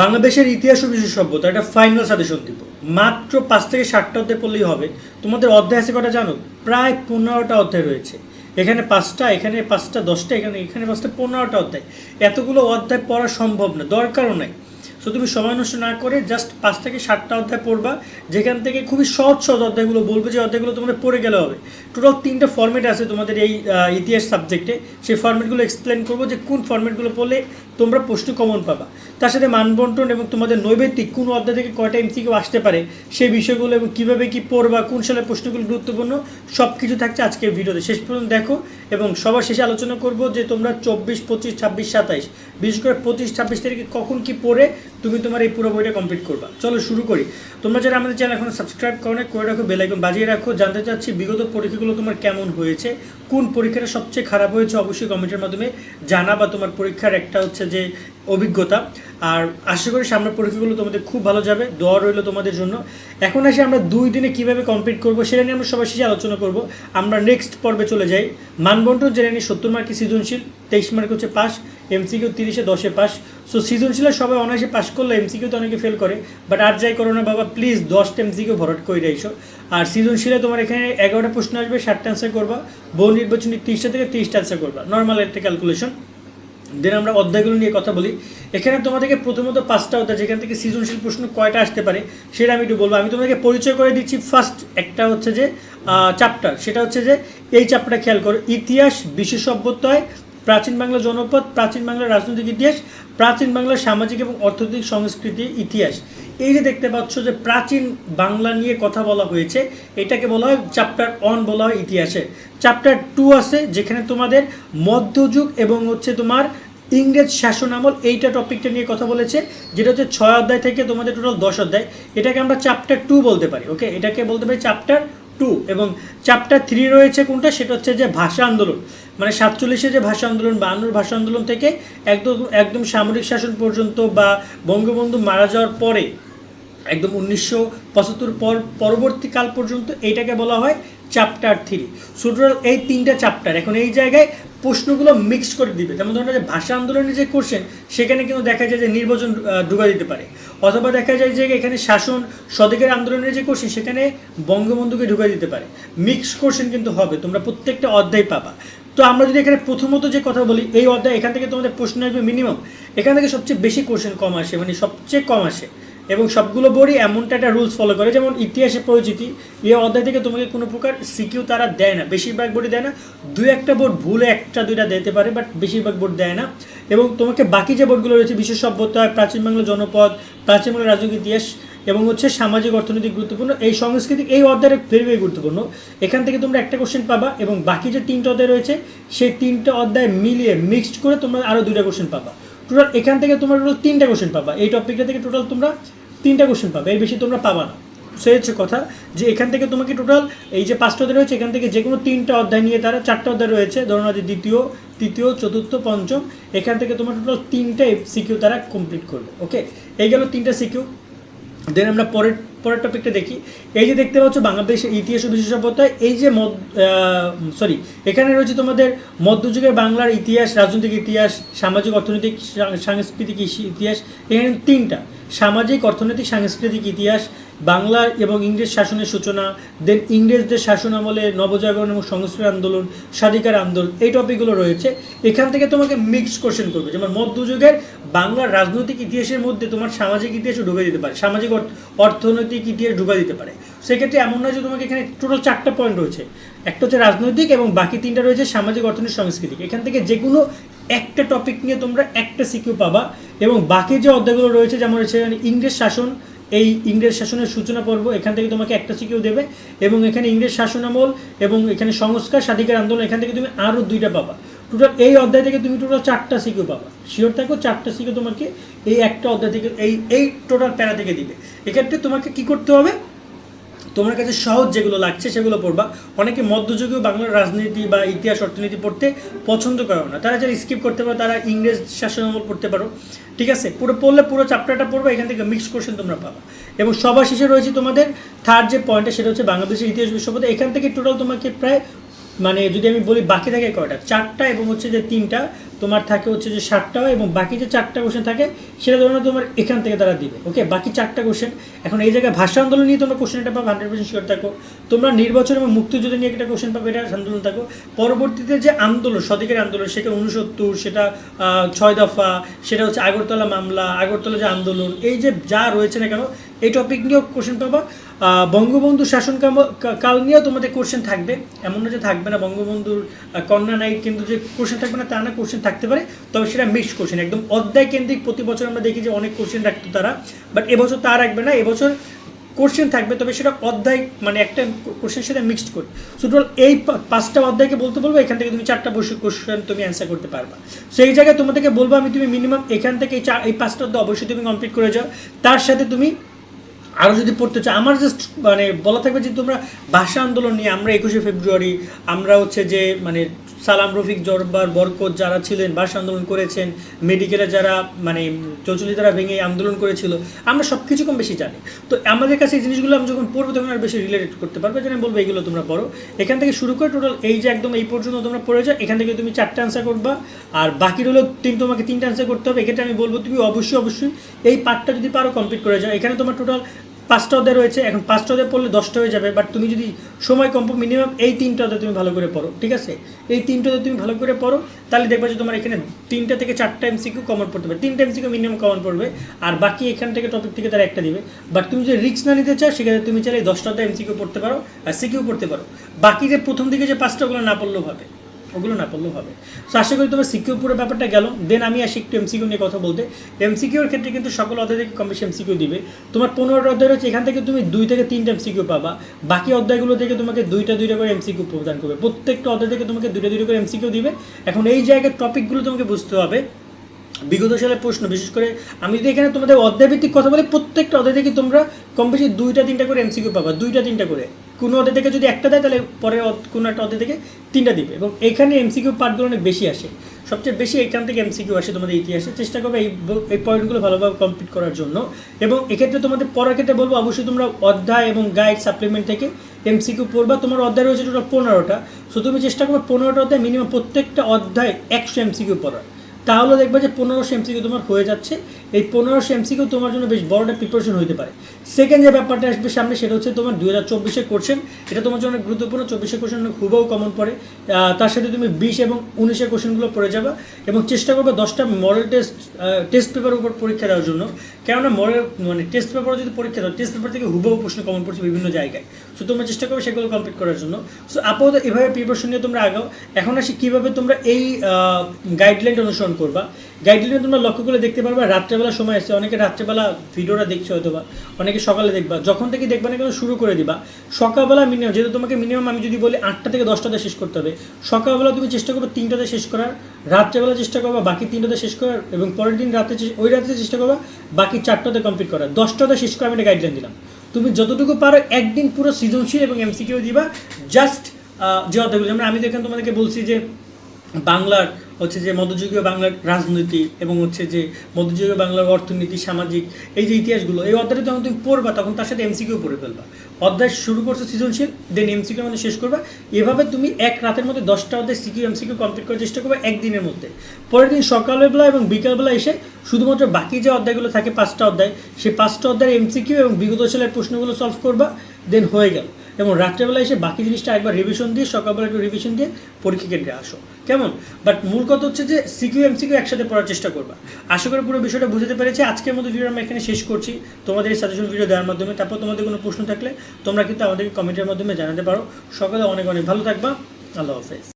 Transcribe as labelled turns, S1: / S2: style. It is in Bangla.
S1: বাংলাদেশের ইতিহাস ও বিশ্ব সভ্যতা একটা ফাইনাল সাজেশন দিব। মাত্র পাঁচ থেকে ষাটটা অধ্যায় পড়লেই হবে। তোমাদের অধ্যায় আছে কটা জানো? প্রায় পনেরোটা অধ্যায় রয়েছে। এখানে পাঁচটা এখানে পাঁচটা, দশটা, এখানে এখানে পাঁচটা, পনেরোটা অধ্যায়। এতগুলো অধ্যায় পড়া সম্ভব না, দরকারও নাই। সো তুমি সময় নষ্ট না করে জাস্ট পাঁচ থেকে ষাটটা অধ্যায় পড়বা। যেখান থেকে খুবই সহজ সহজ অধ্যায়গুলো বলব যে অধ্যায়গুলো তোমাদের পড়ে গেলে হবে। টোটাল তিনটা ফর্মেট আছে তোমাদের এই ইতিহাস সাবজেক্টে সেই ফর্মেটগুলো এক্সপ্লেন করব যে কোন ফর্মেটগুলো পড়লে তোমরা প্রশ্ন কমন পাবা। তার সাথে মানবন্টন এবং তোমাদের নৈবেদিক কোন অধ্যায় থেকে কয়টা এমসিকিউ আসতে পারে সেই বিষয়গুলো এবং কীভাবে কী পড়বা, কোন সালের প্রশ্নগুলো গুরুত্বপূর্ণ সব কিছু থাকছে আজকের ভিডিওতে। শেষ পর্যন্ত দেখো এবং সবার শেষে আলোচনা করব যে তোমরা চব্বিশ, পঁচিশ, ছাব্বিশ, সাতাইশ, বিশেষ করে পঁচিশ, ছাব্বিশ তারিখে কখন কি পড়ে তুমি তোমার এই পুরো বইটা কমপ্লিট করবা। চলো শুরু করি। তোমরা যারা আমাদের চ্যানেল এখন সাবস্ক্রাইব করো করে রাখো বেলাইকন বাজিয়ে রাখো, জানতে চাচ্ছি বিগত পরীক্ষাগুলো তোমার কেমন হয়েছে, কোন পরীক্ষাটা সবচেয়ে খারাপ হয়েছে অবশ্যই কমেন্টের মাধ্যমে জানা বা তোমার পরীক্ষার একটা হচ্ছে যে অভিজ্ঞতা। আর আশা করি সামনের পরীক্ষাগুলো তোমাদের খুব ভালো যাবে। দোয়া রইল তোমাদের জন্য। এখন আসে আমরা দুই দিনে কীভাবে কমপ্লিট করব সেটা নিয়ে আমরা সবার শেষে আলোচনা করব। আমরা নেক্সট পর্বে চলে যাই। মানবন্টন জেনে নিই, সত্তর মার্কে সৃজনশীল, তেইশ মার্ক হচ্ছে পাস এমসিকিউ তিরিশে, দশে পাস সো সৃজনশীলে সবাই অনায়াসে পাস করলে এমসিকিউ তো অনেকে ফেল করে। বাট আর যাই করো না বাবা প্লিজ দশটা এমসিকিউ ভরট করে রাইছো আর সৃজনশীলে তোমার এখানে এগারোটা প্রশ্ন আসবে ষাটটা অ্যান্সার করবা। বহু নির্বাচনী তিরিশটা থেকে তিরিশটা অ্যান্সার করবা। নর্মাল একটা ক্যালকুলেশন দেন আমরা অধ্যায়গুলো নিয়ে কথা বলি। এখানে তোমাদেরকে প্রথমত পাঁচটা অধ্যায়, যেখান থেকে সৃজনশীল প্রশ্ন কয়টা আসতে পারে, সেটা আমি একটু বলব। আমি তোমাদেরকে পরিচয় করে দিচ্ছি ফার্স্ট একটা হচ্ছে যে চ্যাপ্টার সেটা হচ্ছে যে, এই চাপটা খেয়াল করো। ইতিহাস বিশেষ প্রাচীন বাংলা জনপদ, প্রাচীন বাংলার রাজনৈতিক ইতিহাস, প্রাচীন বাংলার সামাজিক এবং অর্থনৈতিক সংস্কৃতি ইতিহাস। এই যে দেখতে পাচ্ছ যে প্রাচীন বাংলা নিয়ে কথা বলা হয়েছে, এটাকে বলা হয় চ্যাপ্টার ওয়ান বলা হয় ইতিহাসে। চ্যাপ্টার টু আছে, যেখানে তোমাদের মধ্যযুগ এবং হচ্ছে তোমার ইংরেজ শাসন আমল, এইটা টপিকটা নিয়ে কথা বলেছে, যেটা হচ্ছে ছয় অধ্যায় থেকে তোমাদের টোটাল দশ অধ্যায়। এটাকে আমরা চ্যাপ্টার টু বলতে পারি ওকে এটাকে বলতে পারি চ্যাপ্টার টু এবং চ্যাপ্টার থ্রি রয়েছে কোনটা? সেটা হচ্ছে যে ভাষা আন্দোলন। মানে সাতচল্লিশে যে ভাষা আন্দোলন, বায়ান্নর ভাষা আন্দোলন থেকে একদম একদম সামরিক শাসন পর্যন্ত বা বঙ্গবন্ধু মারা যাওয়ার পরে একদম উনিশশো পঁচাত্তর পর পরবর্তীকাল পর্যন্ত এইটাকে বলা হয় চ্যাপ্টার থ্রি সুতরাং এই তিনটা চ্যাপ্টার এখন এই জায়গায় প্রশ্নগুলো মিক্স করে দিবে। যেমন ধরো যে ভাষা আন্দোলনের যে কোশ্চেন সেখানে কিন্তু দেখা যায় যে নির্বাচন ঢুকা দিতে পারে। অথবা দেখা যায় যে এখানে শাসন সদিকের আন্দোলনের যে কোশ্চেন সেখানে বঙ্গবন্ধুকে ঢুকা দিতে পারে। মিক্স কোশ্চেন কিন্তু হবে, তোমরা প্রত্যেকটা অধ্যায় পাবা। তো আমরা যদি এখানে প্রথমত যে কথা বলি, এই অধ্যায় এখান থেকে তোমাদের প্রশ্ন আসবে মিনিমাম এখান থেকে সবচেয়ে বেশি কোশ্চেন কম আসে মানে সবচেয়ে কম আসে। এবং সবগুলো বোর্ডই এমনটা একটা রুলস ফলো করে, যেমন ইতিহাসে পরিচিতি এই অধ্যায় থেকে তোমাকে কোনো প্রকার সিকিউ তারা দেয় না, বেশিরভাগ বোর্ডই দেয় না দু একটা বোর্ড ভুলে একটা দুইটা দিতে পারে বাট বেশিরভাগ বোর্ড দেয় না। এবং তোমাকে বাকি যে বোর্ডগুলো রয়েছে বিশ্ব সভ্যতা প্রাচীন বাংলা জনপদ, প্রাচীন বাংলা রাজনৈতিক ইতিহাস, এবং হচ্ছে সামাজিক অর্থনৈতিক গুরুত্বপূর্ণ, এই সাংস্কৃতিক, এই অধ্যায়ের ভেরি ভেরি গুরুত্বপূর্ণ। এখান থেকে তোমরা একটা কোশ্চেন পাবা, এবং বাকি যে তিনটা অধ্যায় রয়েছে, সেই তিনটা অধ্যায় মিলিয়ে মিক্সড করে তোমরা আরও দুইটা কোশ্চেন পাবা। টোটাল এখান থেকে তোমরা টোটাল তিনটা কোশ্চেন পাবা। এই টপিকটা থেকে টোটাল তোমরা তিনটা কোশ্চেন পাবে, এর বেশি তোমরা পাবা না। সে হচ্ছে কথা যে এখান থেকে তোমাকে টোটাল এই যে পাঁচটা অধ্যায় রয়েছে, এখান থেকে যে কোনো তিনটা অধ্যায় নিয়ে তারা চারটা অধ্যায় রয়েছে ধরুন যে দ্বিতীয়, তৃতীয়, চতুর্থ, পঞ্চম, এখান থেকে তোমার টোটাল তিনটা সিকিউ তারা কমপ্লিট করবে ওকে এই গেল তিনটা সিকিউ দেন আমরা পরের পরের টপিকটা দেখি। এই যে দেখতে পাচ্ছ বাংলাদেশের ইতিহাস ও বিশেষজ্ঞতা, এই যে মদ সরি এখানে রয়েছে তোমাদের মধ্যযুগের বাংলার ইতিহাস, রাজনৈতিক ইতিহাস, সামাজিক অর্থনৈতিক সাংস্কৃতিক ইতিহাস, এখানে তিনটা। সামাজিক, অর্থনৈতিক, সাংস্কৃতিক ইতিহাস বাংলা এবং ইংরেজ শাসনের সূচনা দেন ইংরেজদের শাসন আমলে নবজাগরণ এবং সংস্কৃত আন্দোলন, স্বাধিকার আন্দোলন, এই টপিকগুলো রয়েছে। এখান থেকে তোমাকে মিক্স কোশ্চেন করবে, যেমন মধ্যযুগের বাংলার রাজনৈতিক ইতিহাসের মধ্যে তোমার সামাজিক ইতিহাসও ঢুকে দিতে পারে, সামাজিক অর্থ- অর্থনৈতিক ইতিহাস ঢুকা দিতে পারে। সেক্ষেত্রে এমন নয় যে তোমাকে এখানে টোটাল চারটা পয়েন্ট রয়েছে। একটা হচ্ছে রাজনৈতিক এবং বাকি তিনটা রয়েছে সামাজিক, অর্থনৈতিক, সাংস্কৃতিক। এখান থেকে যে কোনো একটা টপিক নিয়ে তোমরা একটা সিকিউ পাবা এবং বাকি যে অধ্যায়গুলো রয়েছে, যেমন হচ্ছে ইংরেজ শাসন এই ইংরেজ শাসনের সূচনা পর্ব, এখান থেকে তোমাকে একটা সিকিউ দেবে এবং এখানে ইংরেজ শাসন আমল এবং এখানে সংস্কার, স্বাধিকার আন্দোলন, এখান থেকে তুমি আরও দুইটা পাবা। টোটাল এই অধ্যায় থেকে তুমি টোটাল চারটা সিকিউ পাবা। শিওর থাকো, চারটা সিকিউ তোমাকে এই একটা অধ্যায় থেকে, এই এই টোটাল প্যারা থেকে দিবে। এক্ষেত্রে তোমাকে কি করতে হবে? তোমার কাছে সহজ যেগুলো লাগছে সেগুলো পড়বা। অনেকে মধ্যযুগীয় বাংলার রাজনীতি বা ইতিহাস, অর্থনীতি পড়তে পছন্দ করে না। তারা যারা স্কিপ করতে পারো, তারা ইংরেজ শাসন আমল পড়তে পারো। ঠিক আছে? পুরো পড়লে পুরো চ্যাপ্টারটা পড়বা, এখান থেকে মিক্স কোশ্চেন তোমরা পাবা। এবং সবার শেষে রয়েছে তোমাদের থার্ড যে পয়েন্টটা সেটা হচ্ছে বাংলাদেশের ইতিহাস বিশ্বপথে এখান থেকে টোটাল তোমাকে প্রায় মানে যদি আমি বলি বাকি থাকে কয়টা? চারটা এবং হচ্ছে যে তিনটা, তোমার থাকে হচ্ছে যে হয় এবং বাকি যে চারটা কোশ্চেন থাকে, সেটা ধরো তোমার এখান থেকে তারা দিবে ওকে বাকি চারটা কোশ্চেন এখন এই জায়গায় ভাষা আন্দোলন নিয়ে তোমরা কোশ্চেন এটা পাবে হান্ড্রেড পার্সেন্ট শিওর থাকো। তোমরা নির্বাচন এবং মুক্তিযুদ্ধ নিয়ে একটা কোশ্চেন পাবে, এটা আন্দোলন থাকো। পরবর্তীতে যে আন্দোলন, সদিকের আন্দোলন, সেটা উনসত্তর সেটা ছয় দফা, সেটা হচ্ছে আগরতলা মামলা, আগরতলা যে আন্দোলন, এই যে যা রয়েছে না কেন, এই টপিক নিয়েও কোশ্চেন পাবা। বঙ্গবন্ধু শাসন কাল নিয়েও তোমাদের কোশ্চেন থাকবে। এমন না যে থাকবে না বঙ্গবন্ধুর কন্যা নাই, কিন্তু যে কোশ্চেন থাকবে না, তা না কোশ্চেন থাকতে পারে। তবে সেটা মিক্সড কোশ্চেন একদম অধ্যায় কেন্দ্রিক প্রতি বছর আমরা দেখি যে অনেক কোশ্চেন রাখতো তারা। বাট এবছর তা রাখবে না, এবছর কোশ্চেন থাকবে, তবে সেটা অধ্যায় মানে একটা কোশ্চেন সেটা মিক্সড করে। সুতরাং এই পাঁচটা অধ্যায়কে বলতে বলব, এখান থেকে তুমি চারটা বসে কোশ্চেন তুমি অ্যান্সার করতে পারবা। সেই জায়গায় তোমাদেরকে বলব আমি তুমি মিনিমাম এখান থেকে এই চার এই পাঁচটা অধ্যায় অবশ্যই তুমি কমপ্লিট করে যাও। তার সাথে তুমি আরও যদি পড়তে চাও, আমার জাস্ট মানে বলা থাকবে যে তোমরা ভাষা আন্দোলন নিয়ে, আমরা একুশে ফেব্রুয়ারি, আমরা হচ্ছে যে মানে সালাম রফিক জরবার বরকত যারা ছিলেন, ভাষা আন্দোলন করেছেন মেডিকেলে যারা মানে চৌচলি তারা ভেঙে আন্দোলন করেছিল, আমরা সব কিছু কম বেশি জানি। তো আমাদের কাছে এই জিনিসগুলো আমি যখন পড়ব, তখন আর বেশি রিলেটেড করতে পারবে যেন বলব এইগুলো তোমরা পড়ো। এখান থেকে শুরু করে টোটাল এই যে একদম এই পর্যন্ত তোমরা পড়ে যাও, এখান থেকে তুমি চারটে আনসার করবা। আর বাকি হলো তিন, তোমাকে তিনটা আনসার করতে হবে। এক্ষেত্রে আমি বলব, তুমি অবশ্যই অবশ্যই এই পার্টটা যদি পারো কমপ্লিট করে যাও। এখানে তোমার টোটাল পাঁচটা অধ্যায় রয়েছে, এখন পাঁচটা অধ্যায় পড়লে দশটা হয়ে যাবে বাট তুমি যদি সময় কম মিনিমাম এই তিনটা অধ্যায় তুমি ভালো করে পড়ো, ঠিক আছে? এই তিনটা অধ্যায় তুমি ভালো করে পড়ো, তাহলে দেখবে যে তোমার এখানে তিনটা থেকে চারটা এমসিকিউ কমন পড়তে পারে তিনটা এমসিকিউ মিনিমাম কমন পড়বে, আর বাকি এখান থেকে টপিক থেকে তারা একটা দিবে। বাট তুমি যদি রিস্ক না নিতে চাও, সেক্ষেত্রে তুমি চাইলে দশটা অধ্যায় এমসিকিউ পড়তে পারো, আর সিকিউ পড়তে পারো। বাকি যে প্রথম দিকে যে পাঁচটা ওগুলো না পড়লেও হবে ওগুলো না পড়লেও হবে। তো আশা করি তোমার সিকিউ পুরো ব্যাপারটা গেল। দেন আমি আসি একটু এমসিকিউ নিয়ে কথা বলতে। এমসিকিউর ক্ষেত্রে কিন্তু সকল অধ্যায় থেকে কম বেশি এমসিকিউ দিবে। তোমার পনেরোটা অধ্যায় রয়েছে, এখান থেকে তুমি দুই থেকে তিনটা এমসিকিউ পাবা। বাকি অধ্যায়গুলো থেকে তোমাকে দুইটা দুইটা করে এমসিকিউ প্রদান করবে। প্রত্যেকটা অধ্যায় থেকে তোমাকে দুইটা দুইটা করে এমসিকিউ দিবে। এখন এই জায়গার টপিকগুলো তোমাকে বুঝতে হবে। বিগত সালের প্রশ্ন, বিশেষ করে আমি যদি এখানে তোমাদের অধ্যায়ভিত্তিক কথা বলি, প্রত্যেকটা অধ্যায় থেকে তোমরা কম বেশি দুইটা, তিনটা করে এমসিকিউ পাবা। দুইটা, তিনটা করে। কোনো অধ্যায় থেকে যদি একটা দেয়, তাহলে পরের কোনো একটা অধ্যায় থেকে তিনটা দিবে। এবং এখানে এমসিকিউ পার্টগুলো অনেক বেশি আসে। সবচেয়ে বেশি এখান থেকে এমসিকিউ আসে তোমাদের ইতিহাসে। চেষ্টা করবে এই এই পয়েন্টগুলো ভালোভাবে কমপ্লিট করার জন্য। এবং এক্ষেত্রে তোমাদের পড়ার ক্ষেত্রে বলব, অবশ্যই তোমরা অধ্যায় এবং গাইড সাপ্লিমেন্ট থেকে এমসিকিউ পড়বা। তোমার অধ্যায় রয়েছে টোটাল পনেরোটা। সো তুমি চেষ্টা করবে, পনেরোটা অধ্যায় মিনিমাম প্রত্যেকটা অধ্যায় একশো এমসিকিউ পড়ার। তাহলে দেখবে যে পনেরোশো এমসিকিউ তোমার হয়ে যাচ্ছে। এই পনেরোশো এমসিকিউ তোমার জন্য বেশ বড় একটা প্রিপারেশন হতে পারে। সেকেন্ড যে ব্যাপারটা আসবে সামনে সেটা হচ্ছে তোমার দুই হাজার চব্বিশে কোশ্চেন এটা তোমার জন্য গুরুত্বপূর্ণ। চব্বিশে কোশ্চেন খুবও কমন পড়ে। তার সাথে তুমি বিশ এবং উনিশের কোশ্চেনগুলো পড়ে যাবা এবং চেষ্টা করবে দশটা মডেল টেস্ট টেস্ট পেপারের উপর পরীক্ষা দেওয়ার জন্য। কেননা মরে মানে টেস্ট পেপার যদি পরীক্ষা দাও টেস্ট পেপার থেকে হুবহু প্রশ্ন কমন পড়ছে বিভিন্ন জায়গায়। সো তোমরা চেষ্টা করবে সেগুলো কমপ্লিট করার জন্য। সো আপাতত এভাবে প্রিপারেশন নিয়ে তোমরা আগাও। এখন আসি কীভাবে তোমরা এই গাইডলাইন অনুসরণ করবা। গাইডলাইন তোমরা লক্ষ্য করে দেখতে পারবা, রাত্রেবেলা সময় আসছে অনেকে রাত্রেবেলা ভিডিওটা দেখছে হয়তো বা অনেকে সকালে দেখবা। যখন থেকে দেখবা না কেন, শুরু করে দিবা। সকালবেলা মিনিমাম যেহেতু তোমাকে মিনিমাম আমি যদি বলি আটটা থেকে দশটাতে শেষ করতে হবে। সকালবেলা তুমি চেষ্টা করবে তিনটাতে শেষ করার, রাত্রেবেলা চেষ্টা করবা বাকি তিনটাতে শেষ করার, এবং পরের দিন রাতে ওই রাতে চেষ্টা করবা বাকি চারটাতে কমপ্লিট করার। দশটাতে শেষ করে আমি একটা গাইডলাইন দিলাম। তুমি যতটুকু পারো একদিন পুরো সৃজনশীল এবং এমসিকিউ দিবা। জাস্ট যে যেমন আমি তো এখানে তোমাদেরকে বলছি যে বাংলার হচ্ছে যে মধ্যযুগীয় বাংলার রাজনীতি এবং হচ্ছে যে মধ্যযুগীয় বাংলার অর্থনীতি, সামাজিক, এই যে ইতিহাসগুলো, এই অধ্যায়টা যখন তুমি পড়বা, তখন তার সাথে এমসিকিউ পড়ে ফেলবা। অধ্যায় শুরু করছ সৃজনশীল দেন এমসিকিউ মধ্যে শেষ করবা। এভাবে তুমি এক রাতের মধ্যে দশটা অধ্যায় সিকিউ এমসিকিউ কমপ্লিট করার চেষ্টা করবে একদিনের মধ্যে। পরের দিন সকালবেলা এবং বিকালবেলা এসে শুধুমাত্র বাকি যে অধ্যায়গুলো থাকে, পাঁচটা অধ্যায়, সেই পাঁচটা অধ্যায়ের এমসিকিউ এবং বিগত সালের প্রশ্নগুলো সলভ করবা দেন হয়ে গেল। এবং রাত্রেবেলা এসে বাকি জিনিসটা একবার রিভিশন দিয়ে, সকালবেলা একটু রিভিশন দিয়ে পরীক্ষা কেন্দ্রে আসো। কেমন? বাট মূল কথা হচ্ছে যে সিকিউ এমসিকিউ একসাথে পড়ার চেষ্টা করবা। আশা করি পুরো বিষয়টা বুঝতে পেরেছি। আজকের মতো ভিডিও আমরা এখানে শেষ করছি। তোমাদের এই সাজেশন ভিডিও দেওয়ার মাধ্যমে তারপর তোমাদের কোনো প্রশ্ন থাকলে তোমরা কিন্তু আমাদেরকে কমেন্টের মাধ্যমে জানাতে পারো। সকালে অনেক অনেক ভালো থাকবা। আল্লাহ হাফেজ।